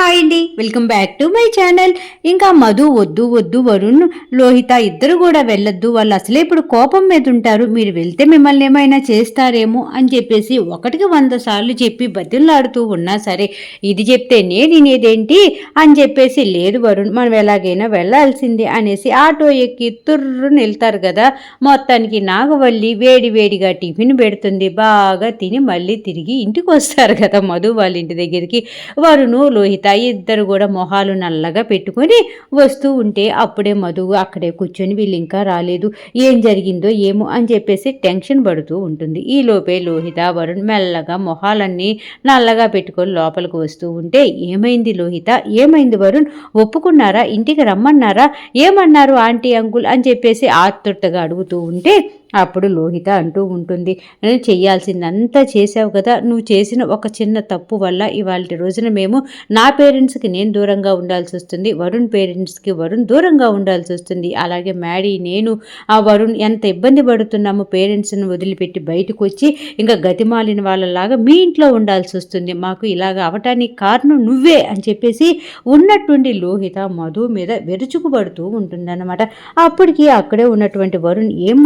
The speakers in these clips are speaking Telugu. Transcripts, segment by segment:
హాయ్ అండి. Welcome back to my channel. ఇంకా మధు వద్దు వద్దు వరుణ్ లోహిత ఇద్దరు కూడా వెళ్ళొద్దు. వాళ్ళు అసలే ఇప్పుడు కోపం మీద ఉంటారు. మీరు వెళ్తే మిమ్మల్ని ఏమైనా చేస్తారేమో అని చెప్పేసి ఒకటికి వంద సార్లు చెప్పి బతిలాడుతూ ఉన్నా సరే ఇది చెప్తే నేను ఇనేదేంటి అని చెప్పేసి లేదు వరుణ్ మనం ఎలాగైనా వెళ్ళాల్సిందే అనేసి ఆటో ఎక్కి తుర్రు వెళ్తారు కదా. మొత్తానికి నాగవల్లి వేడి వేడిగా టిఫిన్ పెడుతుంది. బాగా తిని మళ్ళీ తిరిగి ఇంటికి వస్తారు కదా మధు వాళ్ళ ఇంటి దగ్గరికి. వరుణు లోహిత ఇద్దరు కూడా మొహాలు నల్లగా పెట్టుకొని వస్తూ ఉంటే అప్పుడే మధు అక్కడే కూర్చొని వీళ్ళు ఇంకా రాలేదు. ఏం జరిగిందో ఏమో అని చెప్పేసి టెన్షన్ పడుతూ ఉంటుంది. ఈ లోపే లోహిత వరుణ్ మెల్లగా మొహాలన్నీ నల్లగా పెట్టుకొని లోపలికి వస్తూ ఉంటే ఏమైంది లోహిత? ఏమైంది వరుణ్? ఒప్పుకున్నారా? ఇంటికి రమ్మన్నారా? ఏమన్నారు ఆంటీ అంకుల్? అని చెప్పేసి ఆతృతగా అడుగుతూ ఉంటే అప్పుడు లోహిత అంటూ ఉంటుంది నేను చెయ్యాల్సిందంతా చేశావు కదా నువ్వు చేసిన ఒక చిన్న తప్పు వల్ల ఇవాళ రోజున మేము నా పేరెంట్స్కి నేను దూరంగా ఉండాల్సి వస్తుంది వరుణ్ పేరెంట్స్కి వరుణ్ దూరంగా ఉండాల్సి వస్తుంది. అలాగే మ్యాడీ నేను ఆ వరుణ్ ఎంత ఇబ్బంది పడుతున్నాము పేరెంట్స్ని వదిలిపెట్టి బయటకు వచ్చి ఇంకా గతిమాలిన వాళ్ళలాగా మీ ఇంట్లో ఉండాల్సి వస్తుంది. మాకు ఇలాగ అవటానికి కారణం నువ్వే అని చెప్పేసి ఉన్నటువంటి లోహిత మధు మీద వెరుచుకుపడుతూ ఉంటుందన్నమాట. అప్పటికి అక్కడే ఉన్నటువంటి వరుణ్ ఏం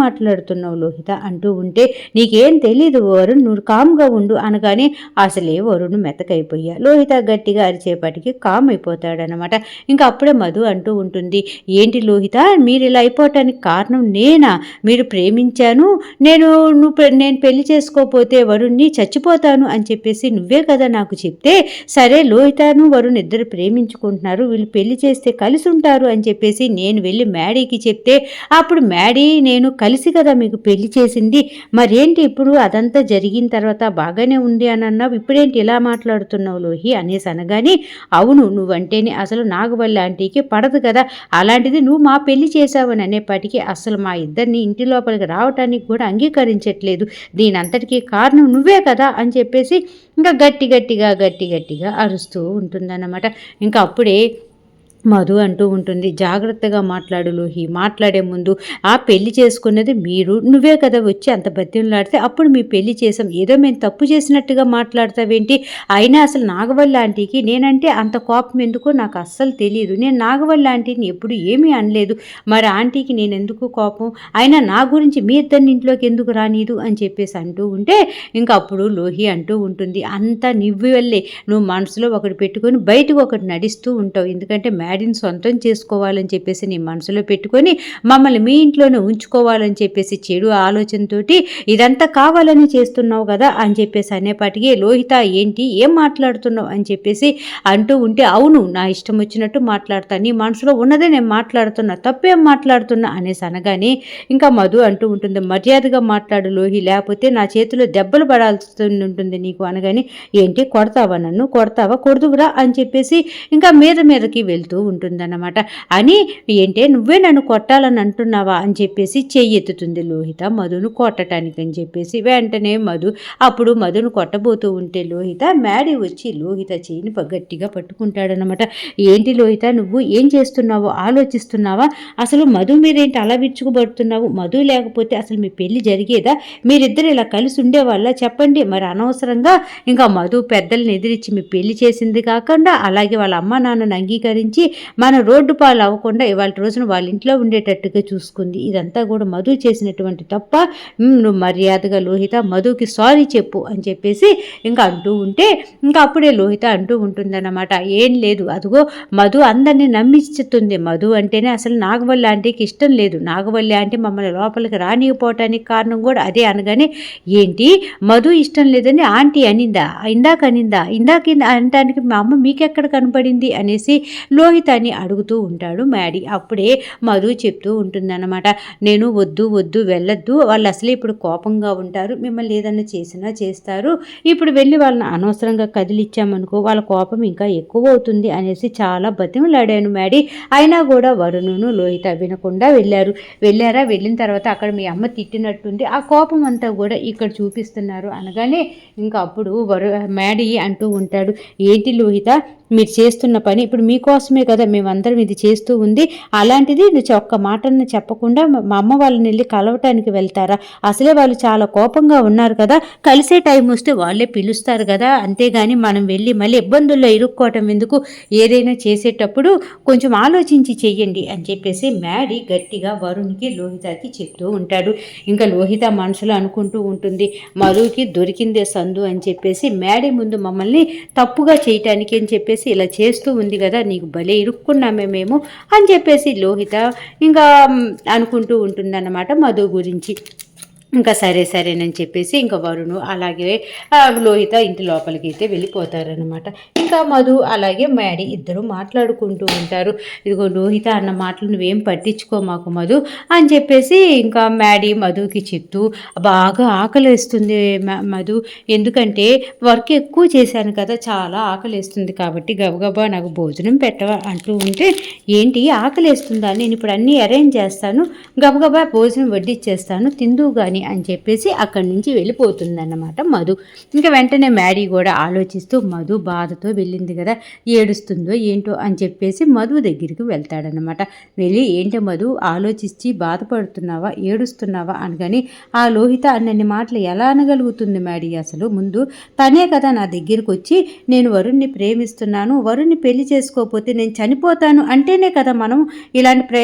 మాట్లాడుతున్నావు లోహిత అంటూ ఉంటే నీకేం తెలీదు వరుణ్ నువ్వు కామ్గా ఉండు అనగానే అసలే వరుణ్ మెతకైపోయా. లోహిత గట్టిగా అరిచేపాటికి కామ్ అయిపోతాడనమాట ఇంకా అప్పుడే మధు అంటూ ఉంటుంది ఏంటి లోహిత మీరు ఇలా అయిపోవటానికి కారణం నేనా? మీరు ప్రేమించాను నేను నువ్వు పె- నేను పెళ్ళి చేసుకోపోతే వరుణ్ణి చచ్చిపోతాను అని చెప్పేసి నువ్వే కదా నాకు చెప్తే సరే లోహితను వరుణ్ ఇద్దరు ప్రేమించుకుంటున్నారు వీళ్ళు పెళ్ళి చేస్తే కలిసి ఉంటారు అని చెప్పేసి నేను వెళ్ళి మ్యాడీకి చెప్తే అప్పుడు మ్యాడీ నేను కలిసి కదా మీకు పెళ్ళి చేసింది. మరేంటి ఇప్పుడు? అదంతా జరిగిన తర్వాత బాగానే ఉంది అని అన్నావు. ఇప్పుడేంటి ఇలా మాట్లాడుతున్నావు లోహి? అనేసి అనగానే అవును నువ్వంటేనే అసలు నాగవల్లి ఆంటీకి పడదు కదా. అలాంటిది నువ్వు మా పెళ్ళి చేసావని అనేపాటికి అసలు మా ఇద్దరిని ఇంటి లోపలికి రావటానికి కూడా అంగీకరించట్లేదు. దీని అంతటికీ కారణం నువ్వే కదా అని చెప్పేసి ఇంకా గట్టి గట్టిగా గట్టి గట్టిగా అరుస్తూ ఉంటుందన్నమాట. ఇంకా అప్పుడే మధు అంటూ ఉంటుంది. జాగ్రత్తగా మాట్లాడు లోహి. మాట్లాడే ముందు ఆ పెళ్ళి చేసుకున్నది మీరు. నువ్వే కదా వచ్చి అంత బతిమలాడితే అప్పుడు మీ పెళ్ళి చేసాం ఏదో మేము తప్పు చేసినట్టుగా మాట్లాడతావేంటి? అయినా అసలు నాగవల్లి ఆంటీకి నేనంటే అంత కోపం ఎందుకో నాకు అస్సలు తెలియదు నేను నాగవల్లి ఆంటీని ఎప్పుడు ఏమీ అనలేదు. మరి ఆంటీకి నేను ఎందుకు కోపం? అయినా నా గురించి మీ ఇద్దరిని ఇంట్లోకి ఎందుకు రానీదు? అని చెప్పేసి అంటూ ఉంటే ఇంకా అప్పుడు లోహి అంటూ ఉంటుంది. అంతా నువ్వు వెళ్ళే నువ్వు మనసులో ఒకటి పెట్టుకొని బయటకు ఒకటి నడిస్తూ ఉంటావు. ఎందుకంటే డాడీని సొంతం చేసుకోవాలని చెప్పేసి నీ మనసులో పెట్టుకొని మమ్మల్ని మీ ఇంట్లోనే ఉంచుకోవాలని చెప్పేసి చెడు ఆలోచనతోటి ఇదంతా కావాలని చేస్తున్నావు కదా అని చెప్పేసి అనేపాటికి లోహిత ఏంటి? ఏం మాట్లాడుతున్నావు? అని చెప్పేసి అంటూ ఉంటే అవును నా ఇష్టం వచ్చినట్టు మాట్లాడతా నీ మనసులో ఉన్నదే నేను మాట్లాడుతున్నా తప్పేం మాట్లాడుతున్నా? అనేసి అనగానే ఇంకా మధు అంటూ ఉంటుంది మర్యాదగా మాట్లాడు లోహి లేకపోతే నా చేతిలో దెబ్బలు పడాల్సి ఉంటుంది నీకు. అనగానే ఏంటి? కొడతావా నన్ను? కొడతావా? కొడుదువురా? అని చెప్పేసి ఇంకా మీద మీదకి వెళ్తూ ఉంటుందన్నమాట. అని ఏంటే నువ్వే నన్ను కొట్టాలని అంటున్నావా? అని చెప్పేసి చెయ్యెత్తుతుంది లోహిత. మధును కొట్టడానికి అని చెప్పేసి వెంటనే మధు అప్పుడు మధును కొట్టబోతూ ఉంటే లోహిత మ్యాడీ వచ్చి లోహిత చేయిని గట్టిగా పట్టుకుంటాడనమాట ఏంటి లోహిత నువ్వు ఏం చేస్తున్నావో ఆలోచిస్తున్నావా? అసలు మధు మీరేంటి అలా విరుచుకుపడుతున్నావు? మధు లేకపోతే అసలు మీ పెళ్ళి జరిగేదా? మీరిద్దరు ఇలా కలిసి ఉండేవాళ్ళ? చెప్పండి. మరి అనవసరంగా ఇంకా మధు పెద్దల్ని ఎదిరించి మీ పెళ్ళి చేసింది కాకుండా అలాగే వాళ్ళ అమ్మ నాన్నను అంగీకరించి మన రోడ్డు పాలు అవ్వకుండా ఇవాళ రోజున వాళ్ళ ఇంట్లో ఉండేటట్టుగా చూసుకుంది. ఇదంతా కూడా మధు చేసినటువంటి తప్ప నువ్వు మర్యాదగా లోహిత మధుకి సారీ చెప్పు అని చెప్పేసి ఇంకా అంటూ ఉంటే ఇంకా అప్పుడే లోహిత అంటూ ఉంటుందన్నమాట. ఏం లేదు అదిగో మధు అందరినీ నమ్మిస్తుంది మధు అంటేనే అసలు నాగవల్లి ఆంటీకి ఇష్టం లేదు. నాగవల్లి ఆంటీ మమ్మల్ని లోపలికి రానియకపోవటానికి కారణం కూడా అదే అనగానే ఏంటి? మధు ఇష్టం లేదని ఆంటీ అనిందా? ఇందాక అనిందా? ఇందాక అనటానికి మా అమ్మ మీకెక్కడ కనపడింది? అనేసి లోహిత అని అడుగుతూ ఉంటాడు మ్యాడీ. అప్పుడే మధు చెప్తూ ఉంటుందన్నమాట. నేను వద్దు వద్దు వెళ్ళొద్దు. వాళ్ళు అసలే ఇప్పుడు కోపంగా ఉంటారు. మిమ్మల్ని ఏదన్నా చేసినా చేస్తారు. ఇప్పుడు వెళ్ళి వాళ్ళని అనవసరంగా కదిలిచ్చామనుకో వాళ్ళ కోపం ఇంకా ఎక్కువ అవుతుంది అనేసి చాలా బతిమలాడాను మ్యాడీ. అయినా కూడా వరుణును లోహిత వినకుండా వెళ్ళారు. వెళ్ళారా? వెళ్ళిన తర్వాత అక్కడ మీ అమ్మ తిట్టినట్టుంది. ఆ కోపం అంతా కూడా ఇక్కడ చూపిస్తున్నారు అనగానే ఇంకా అప్పుడు వరు మ్యాడీ అంటూ ఉంటాడు. ఏంటి లోహిత? మీరు చేస్తున్న పని ఇప్పుడు మీకోసమే కదా మేమందరం ఇది చేస్తూ ఉంది. అలాంటిది ఒక్క మాటను చెప్పకుండా మా అమ్మ వాళ్ళని వెళ్ళి కలవటానికి వెళ్తారా? అసలే వాళ్ళు చాలా కోపంగా ఉన్నారు కదా. కలిసే టైం వస్తే వాళ్ళే పిలుస్తారు కదా. అంతేగాని మనం వెళ్ళి మళ్ళీ ఇబ్బందుల్లో ఇరుక్కోవటం ఎందుకు? ఏదైనా చేసేటప్పుడు కొంచెం ఆలోచించి చెయ్యండి అని చెప్పేసి మ్యాడీ గట్టిగా వరుణ్కి లోహితకి చెప్తూ ఉంటాడు. ఇంకా లోహిత మనసులో అనుకుంటూ ఉంటుంది మరువుకి దొరికిందే సందు అని చెప్పేసి మ్యాడీ ముందు మమ్మల్ని తప్పుగా చేయటానికి అని చెప్పేసి ఇలా చేస్తూ ఉంది కదా నీకు భలే ఇరుక్కున్నామే మేము అని చెప్పేసి లోహిత ఇంకా అనుకుంటూ ఉంటుందన్నమాట మధు గురించి. ఇంకా సరే సరేనని చెప్పేసి ఇంకా వరుణు అలాగే లోహిత ఇంటి లోపలికి అయితే వెళ్ళిపోతారనమాట ఇంకా మధు అలాగే మ్యాడీ ఇద్దరు మాట్లాడుకుంటూ ఉంటారు. ఇదిగో లోహిత అన్న మాటలు నువ్వేం పట్టించుకో మాకు మధు అని చెప్పేసి ఇంకా మ్యాడీ మధుకి చెప్తూ బాగా ఆకలేస్తుంది వేస్తుంది మధు. ఎందుకంటే వర్క్ ఎక్కువ చేశాను కదా చాలా ఆకలేస్తుంది కాబట్టి గబగబా నాకు భోజనం పెట్టవా అంటూ ఉంటే ఏంటి ఆకలేస్తుందా? నేను ఇప్పుడు అన్నీ అరేంజ్ చేస్తాను గబగబా భోజనం వడ్డిచ్చేస్తాను తిందు కానీ అని చెప్పేసి అక్కడి నుంచి వెళ్ళిపోతుందన్నమాట మధు. ఇంకా వెంటనే మ్యాడీ కూడా ఆలోచిస్తూ మధు బాధతో వెళ్ళింది కదా ఏడుస్తుందో ఏంటో అని చెప్పేసి మధు దగ్గరికి వెళ్తాడనమాట వెళ్ళి ఏంటో మధు ఆలోచించి బాధపడుతున్నావా ఏడుస్తున్నావా? అనగాని ఆ లోహిత అన్నన్ని మాటలు ఎలా అనగలుగుతుంది మ్యాడీ అసలు? ముందు తనే కదా నా దగ్గరికి వచ్చి నేను వరుణ్ణి ప్రేమిస్తున్నాను వరుణ్ణి పెళ్ళి చేసుకోకపోతే నేను చనిపోతాను అంటేనే కదా మనం ఇలాంటి ప్రే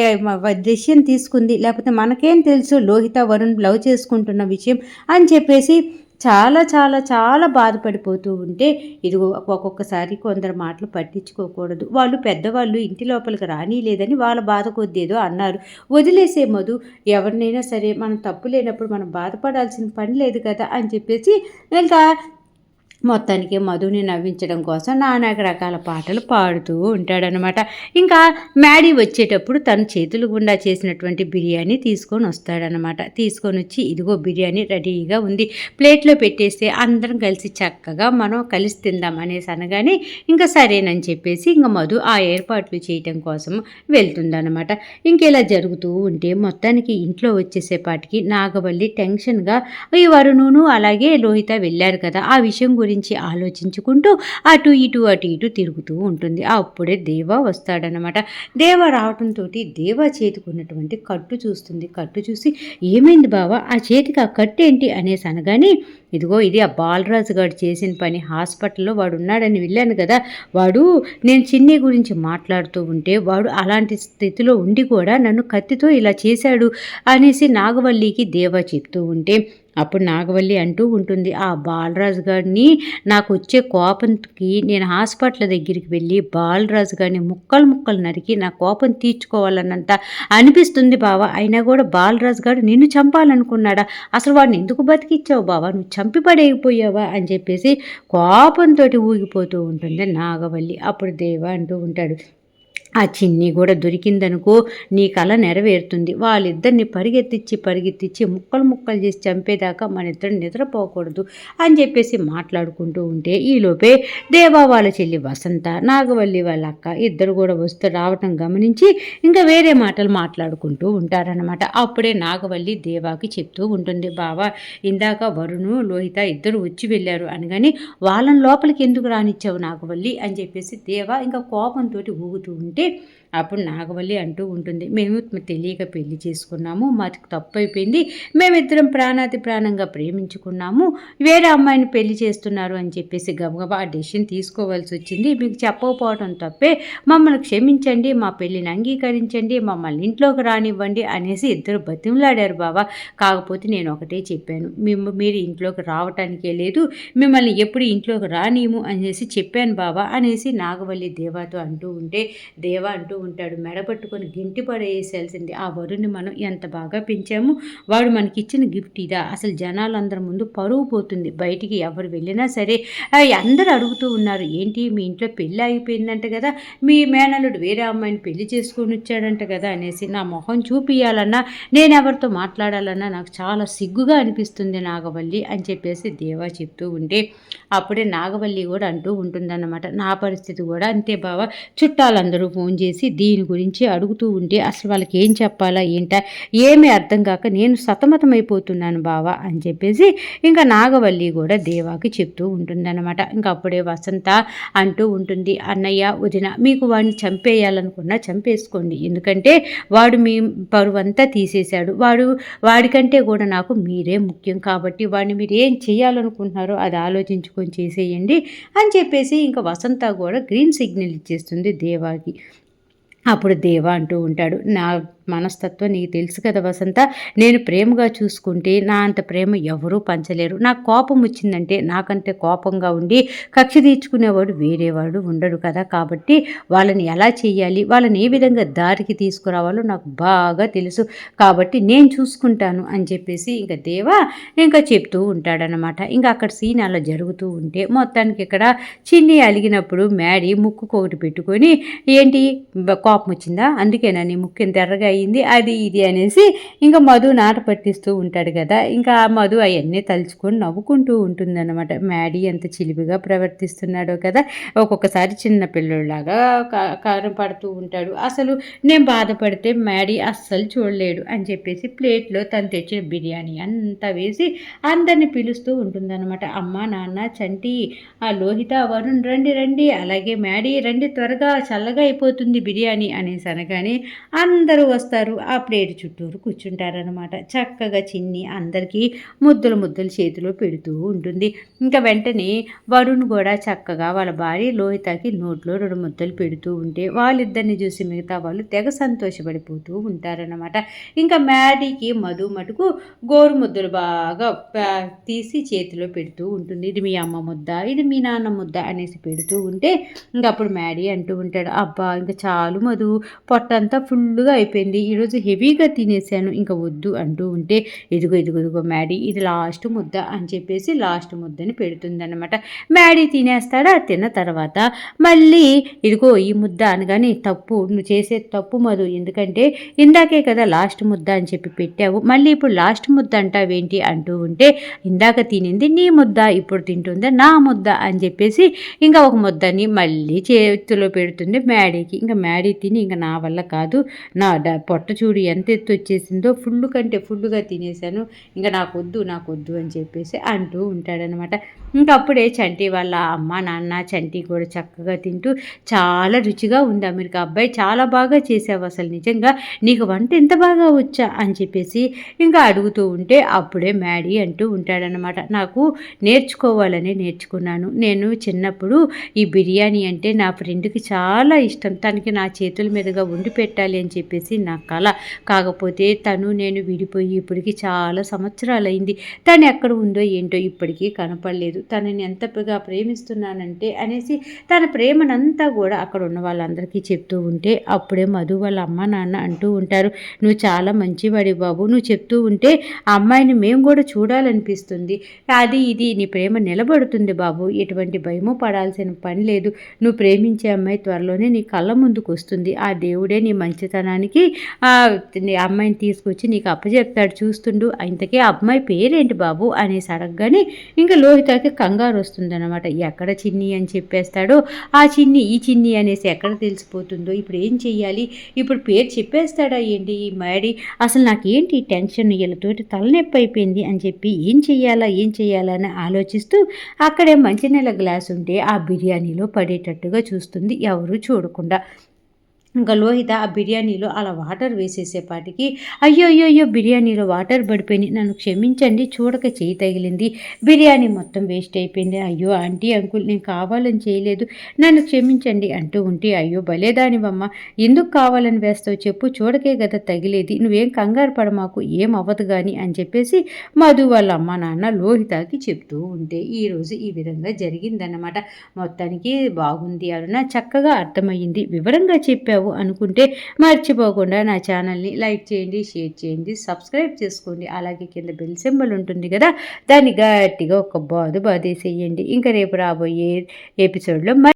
డెసిషన్ తీసుకుంది. లేకపోతే మనకేం తెలుసు లోహిత వరుణ్ లవ్ చేసుకుంటున్న విషయం అని చెప్పేసి చాలా చాలా చాలా బాధపడిపోతూ ఉంటే ఇదిగో ఒక్కొక్కసారి కొందరు మాటలు పట్టించుకోకూడదు. వాళ్ళు పెద్దవాళ్ళు ఇంటి లోపలికి రానిలేదని వాళ్ళ బాధ కొద్దేదో అన్నారు. వదిలేసే మధు ఎవరినైనా సరే మనం తప్పు లేనప్పుడు మనం బాధపడాల్సిన పని లేదు కదా అని చెప్పేసి ఇంకా మొత్తానికి మధుని నవ్వించడం కోసం నానా రకాల పాటలు పాడుతూ ఉంటాడనమాట ఇంకా మ్యాడీ వచ్చేటప్పుడు తను చేతులు గుండా చేసినటువంటి బిర్యానీ తీసుకొని వస్తాడనమాట తీసుకొని వచ్చి ఇదిగో బిర్యానీ రెడీగా ఉంది. ప్లేట్లో పెట్టేస్తే అందరం కలిసి చక్కగా మనం కలిసి తిందాం అనేసి అనగానే ఇంకా సరేనని చెప్పేసి ఇంకా మధు ఆ ఏర్పాట్లు చేయటం కోసం వెళ్తుందనమాట ఇంకెలా జరుగుతూ ఉంటే మొత్తానికి ఇంట్లో వచ్చేసేపాటికి నాగవల్లి టెన్షన్గా ఈ వరుణును అలాగే లోహిత వెళ్ళారు కదా ఆ విషయం గురించి గురించి ఆలోచించుకుంటూ అటు ఇటు అటు ఇటు తిరుగుతూ ఉంటుంది. అప్పుడే దేవ వస్తాడనమాట దేవ రావడంతో దేవ చేతికి ఉన్నటువంటి కట్టు చూస్తుంది. కట్టు చూసి ఏమైంది బావా? ఆ చేతికి ఆ కట్టు ఏంటి? అనేసి అనగానే ఇదిగో ఇది ఆ బాలరాజు గారు చేసిన పని. హాస్పిటల్లో వాడు ఉన్నాడని వెళ్ళాను కదా. వాడు నేను చిన్ని గురించి మాట్లాడుతూ ఉంటే వాడు అలాంటి స్థితిలో ఉండి కూడా నన్ను కత్తితో ఇలా చేశాడు అనేసి నాగవల్లికి దేవ చెప్తూ ఉంటే అప్పుడు నాగవల్లి అంటూ ఉంటుంది ఆ బాలరాజు గారిని నాకు వచ్చే కోపంకి నేను హాస్పిటల్ దగ్గరికి వెళ్ళి బాలరాజు గారిని ముక్కలు ముక్కలు నరికి నా కోపం తీర్చుకోవాలన్నంత అనిపిస్తుంది బావ. అయినా కూడా బాలరాజు గారు నిన్ను చంపాలనుకున్నాడా? అసలు వాడిని ఎందుకు బతికిచ్చావు బావా? నువ్వు చంపి పడేగిపోయావా? అని చెప్పేసి కోపంతో ఊగిపోతూ ఉంటుంది నాగవల్లి. అప్పుడు దేవ అంటూ ఉంటాడు ఆ చిన్ని కూడా దొరికిందనుకో నీ కళ నెరవేరుతుంది. వాళ్ళిద్దరిని పరిగెత్తిచ్చి పరిగెత్తిచ్చి ముక్కలు ముక్కలు చేసి చంపేదాకా మన ఇద్దరు నిద్రపోకూడదు అని చెప్పేసి మాట్లాడుకుంటూ ఉంటే ఈలోపే దేవా వాళ్ళ చెల్లి వసంత నాగవల్లి వాళ్ళ అక్క ఇద్దరు కూడా వస్తూ రావటం గమనించి ఇంకా వేరే మాటలు మాట్లాడుకుంటూ ఉంటారనమాట అప్పుడే నాగవల్లి దేవాకి చెప్తూ ఉంటుంది బావా ఇందాక వరుణు లోహిత ఇద్దరు వచ్చి వెళ్ళారు అనగాని వాళ్ళని లోపలికి ఎందుకు రానిచ్చావు నాగవల్లి? అని చెప్పేసి దేవా ఇంకా కోపంతో ఊగుతూ ఉంటే అప్పుడు నాగవల్లి అంటూ ఉంటుంది మేము తెలియక పెళ్ళి చేసుకున్నాము మాకు తప్పు అయిపోయింది మేమిద్దరం ప్రాణాతి ప్రాణంగా ప్రేమించుకున్నాము. వేరే అమ్మాయిని పెళ్ళి చేస్తున్నారు అని చెప్పేసి గబగబా ఆ డెసిషన్ తీసుకోవాల్సి వచ్చింది. మీకు చెప్పకపోవడం తప్పే. మమ్మల్ని క్షమించండి మా పెళ్ళిని అంగీకరించండి మమ్మల్ని ఇంట్లోకి రానివ్వండి అనేసి ఇద్దరు బతిమలాడారు బావా. కాకపోతే నేను ఒకటే చెప్పాను మేము మీరు ఇంట్లోకి రావటానికే లేదు. మిమ్మల్ని ఎప్పుడు ఇంట్లోకి రానీము అనేసి చెప్పాను బావా అనేసి నాగవల్లి దేవాతో అంటూ ఉంటే దేవా అంటూ ఉంటాడు. మెడపట్టుకొని గింటి పడేసేయాల్సింది. ఆ వరుణ్ణి మనం ఎంత బాగా పెంచాము వాడు మనకి ఇచ్చిన గిఫ్ట్ ఇదా. అసలు జనాలందరి ముందు పరువు పోతుంది. బయటికి ఎవరు వెళ్ళినా సరే అందరూ అడుగుతూ ఉన్నారు. ఏంటి మీ ఇంట్లో పెళ్ళి అయిపోయిందంట కదా? మీ మేనల్లుడు వేరే అమ్మాయిని పెళ్ళి చేసుకొని వచ్చాడంట కదా? అనేసి నా మొహం చూపియాలన్నా నేను ఎవరితో మాట్లాడాలన్నా నాకు చాలా సిగ్గుగా అనిపిస్తుంది నాగవల్లి అని చెప్పేసి దేవా చెప్తూ ఉంటే అప్పుడే నాగవల్లి కూడా అంటూ ఉంటుందన్నమాట. నా పరిస్థితి కూడా అంతే బావ. చుట్టాలందరూ ఫోన్ చేసి దీని గురించి అడుగుతూ ఉంటే అసలు వాళ్ళకి ఏం చెప్పాలా ఏంటా? ఏమీ అర్థం కాక నేను సతమతమైపోతున్నాను బావా అని చెప్పేసి ఇంకా నాగవల్లి కూడా దేవాకి చెప్తూ ఉంటుందన్నమాట. ఇంకా అప్పుడే వసంత అంటూ ఉంటుంది అన్నయ్య వదిన మీకు వాడిని చంపేయాలనుకున్నా చంపేసుకోండి. ఎందుకంటే వాడు మీ పరువంతా తీసేశాడు. వాడు వాడికంటే కూడా నాకు మీరే ముఖ్యం కాబట్టి వాడిని మీరు ఏం చేయాలనుకుంటున్నారో అది ఆలోచించుకొని చేసేయండి అని చెప్పేసి ఇంకా వసంత కూడా గ్రీన్ సిగ్నల్ ఇచ్చేస్తుంది దేవాకి. అప్పుడు దేవా అంటూ ఉంటాడు నా మనస్తత్వం నీకు తెలుసు కదా వసంత. నేను ప్రేమగా చూసుకుంటే నా అంత ప్రేమ ఎవరూ పంచలేరు. నాకు కోపం వచ్చిందంటే నాకంటే కోపంగా ఉండి కక్ష తీర్చుకునేవాడు వేరేవాడు ఉండడు కదా. కాబట్టి వాళ్ళని ఎలా చేయాలి? వాళ్ళని ఏ విధంగా దారికి తీసుకురావాలో నాకు బాగా తెలుసు. కాబట్టి నేను చూసుకుంటాను అని చెప్పేసి ఇంకా దేవ ఇంకా చెప్తూ ఉంటాడనమాట ఇంకా అక్కడ సీన్ అలా జరుగుతూ ఉంటే మొత్తానికి ఇక్కడ చిన్ని అలిగినప్పుడు మ్యాడీ ముక్కు ఒకటి పెట్టుకొని ఏంటి? కోపం వచ్చిందా? అందుకేనా నీ ముక్కు ఎంత ఎర్రగా అయింది అది ఇది అనేసి ఇంకా మధు నాట పట్టిస్తూ ఉంటాడు కదా. ఇంకా ఆ మధు అవన్నీ తలుచుకొని నవ్వుకుంటూ ఉంటుందన్నమాట. మ్యాడీ ఎంత చిలిపిగా ప్రవర్తిస్తున్నాడో కదా. ఒక్కొక్కసారి చిన్న పిల్లలాగా కారం పడుతూ ఉంటాడు. అసలు నేను బాధపడితే మ్యాడీ అస్సలు చూడలేడు అని చెప్పేసి ప్లేట్లో తను తెచ్చిన బిర్యానీ అంతా వేసి అందరిని పిలుస్తూ ఉంటుందన్నమాట. అమ్మ నాన్న చంటి ఆ లోహిత వరుణ్ రండి రండి అలాగే మ్యాడీ రండి త్వరగా చల్లగా అయిపోతుంది బిర్యానీ అనేసి అనగానే అందరూ వస్తారు. ఆ ప్లేట్ చుట్టూరు కూర్చుంటారనమాట చక్కగా చిన్ని అందరికీ ముద్దలు ముద్దలు చేతిలో పెడుతూ ఉంటుంది. ఇంకా వెంటనే వరుణ్ కూడా చక్కగా వాళ్ళ భార్య లోహితకి నోట్లో రెండు ముద్దలు పెడుతూ ఉంటే వాళ్ళిద్దరిని చూసి మిగతా వాళ్ళు తెగ సంతోషపడిపోతూ ఉంటారనమాట ఇంకా మ్యాడీకి మధు మటుకు గోరు ముద్దలు బాగా తీసి చేతిలో పెడుతూ ఉంటుంది. ఇది మీ అమ్మ ముద్ద ఇది మీ నాన్న ముద్ద అనేసి పెడుతూ ఉంటే ఇంకా అప్పుడు మ్యాడీ అంటూ ఉంటాడు అబ్బా ఇంకా చాలు మధు పొట్టంతా ఫుల్గా అయిపోయింది. ఈరోజు హెవీగా తినేసాను. ఇంకా వద్దు అంటూ ఉంటే ఇదిగో ఇదిగో ఇదిగో మ్యాడీ ఇది లాస్ట్ ముద్ద అని చెప్పేసి లాస్ట్ ముద్దని పెడుతుందన్నమాట. మ్యాడీ తినేస్తాడా? తిన్న తర్వాత మళ్ళీ ఇదిగో ఈ ముద్ద అనగానే తప్పు నువ్వు చేసే తప్పు మధు. ఎందుకంటే ఇందాకే కదా లాస్ట్ ముద్ద అని చెప్పి పెట్టావు. మళ్ళీ ఇప్పుడు లాస్ట్ ముద్ద అంటావేంటి అంటూ ఉంటే ఇందాక తినింది నీ ముద్ద ఇప్పుడు తింటుందా నా ముద్ద అని చెప్పేసి ఇంకా ఒక ముద్దని మళ్ళీ చేతిలో పెడుతుంది మ్యాడీకి. ఇంకా మ్యాడీ తిని ఇంకా నా వల్ల కాదు నా పొట్ట చూడు ఎంత ఎత్తు వచ్చేసిందో ఫుల్ కంటే ఫుల్గా తినేసాను ఇంకా నాకు వద్దు నాకు వద్దు అని చెప్పేసి అంటూ ఉంటాడనమాట. ఇంకా అప్పుడే చంటి వాళ్ళ అమ్మ నాన్న చంటి కూడా చక్కగా తింటూ చాలా రుచిగా ఉంది అమెరికా అబ్బాయి. చాలా బాగా చేసావు అసలు నిజంగా. నీకు వంట ఎంత బాగా వచ్చా అని చెప్పేసి ఇంకా అడుగుతూ ఉంటే అప్పుడే మ్యాడీ అంటూ ఉంటాడనమాట. నాకు నేర్చుకోవాలని నేర్చుకున్నాను. నేను చిన్నప్పుడు ఈ బిర్యానీ అంటే నా ఫ్రెండ్కి చాలా ఇష్టం. తనకి నా చేతుల మీదుగా ఉండి పెట్టాలి అని చెప్పేసి నా నా కళ కాకపోతే తను నేను విడిపోయి ఇప్పటికి చాలా సంవత్సరాలైంది. తను ఎక్కడ ఉందో ఏంటో ఇప్పటికీ కనపడలేదు. తనని ఎంతగా ప్రేమిస్తున్నానంటే అనేసి తన ప్రేమనంతా కూడా అక్కడ ఉన్న వాళ్ళందరికీ చెప్తూ ఉంటే అప్పుడే మధు వాళ్ళ అమ్మ నాన్న అంటూ ఉంటారు నువ్వు చాలా మంచివాడి బాబు. నువ్వు చెప్తూ ఉంటే ఆ అమ్మాయిని మేము కూడా చూడాలనిపిస్తుంది. అది ఇది నీ ప్రేమ నిలబడుతుంది బాబు. ఎటువంటి భయము పడాల్సిన పని లేదు. నువ్వు ప్రేమించే అమ్మాయి త్వరలోనే నీ కళ్ళ ముందుకు వస్తుంది ఆ దేవుడే నీ మంచితనానికి అమ్మాయిని తీసుకొచ్చి నీకు అప్పచెప్తాడు చూస్తుండు. ఇంతకీ అమ్మాయి పేరేంటి బాబు? అనేసి అడగగానే ఇంకా లోహితకి కంగారు వస్తుందన్నమాట. ఎక్కడ చిన్ని అని చెప్పేస్తాడో ఆ చిన్ని ఈ చిన్ని అనేసి ఎక్కడ తెలిసిపోతుందో ఇప్పుడు ఏం చెయ్యాలి? ఇప్పుడు పేరు చెప్పేస్తాడా ఏంటి ఈ మ్యాడీ? అసలు నాకేంటి టెన్షన్? వీళ్ళతోటి తలనొప్పి అయిపోయింది అని చెప్పి ఏం చెయ్యాలా ఏం చెయ్యాలా అని ఆలోచిస్తూ అక్కడే మంచినీళ్ళ గ్లాస్ ఉంటే ఆ బిర్యానీలో పడేటట్టుగా చూస్తుంది. ఎవరు చూడకుండా ఇంకా లోహిత ఆ బిర్యానీలో అలా వాటర్ వేసేసేపాటికి అయ్యో అయ్యో అయ్యో బిర్యానీలో వాటర్ పడిపోయింది నన్ను క్షమించండి చూడక చేయి తగిలింది బిర్యానీ మొత్తం వేస్ట్ అయిపోయింది అయ్యో ఆంటీ అంకుల్ నేను కావాలని చేయలేదు నన్ను క్షమించండి అంటూ ఉంటే అయ్యో భలేదానివమ్మ ఎందుకు కావాలని వేస్తావు చెప్పు చూడకే కదా తగిలేది నువ్వేం కంగారు పడ మాకు ఏం అవ్వదు కానీ అని చెప్పేసి మధు వాళ్ళ అమ్మ నాన్న లోహితకి చెప్తూ ఉంటే ఈరోజు ఈ విధంగా జరిగిందన్నమాట. మొత్తానికి బాగుంది అరుణ చక్కగా అర్థమయ్యింది వివరంగా చెప్పావు. నచ్చావు అనుకుంటే మర్చిపోకుండా నా ఛానల్ని లైక్ చేయండి షేర్ చేయండి సబ్స్క్రైబ్ చేసుకోండి. అలాగే కింద బెల్ సింబల్ ఉంటుంది కదా దాన్ని గట్టిగా ఒక బాదు బాధేసేయండి ఇంకా రేపు రాబోయే ఎపిసోడ్లో